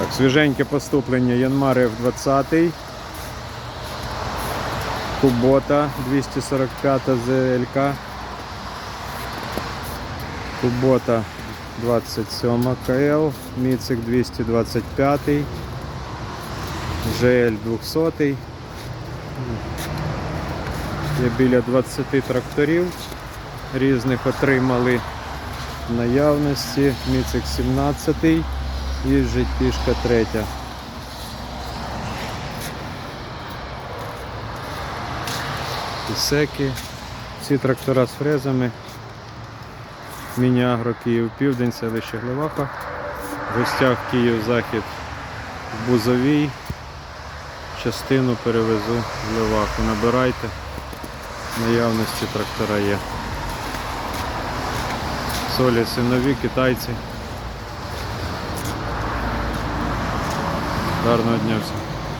Так, свіженьке поступлення Янмари в 20 Кубота 245 ЗЛК. Кубота 27 КЛ, Міцик 225, ЖЛ 200. Є біля 20 тракторів різних отримали наявності. Міцик 17 і життішка 3. Ісеки. Всі трактора з фрезами. Міні-агро Київ Південь, селище Глеваха. В гостях Київ Захід в Бузовій. Частину перевезу в Леваху. Набирайте. Наявності трактора є. Солі синові, китайці. Гарного дня всім.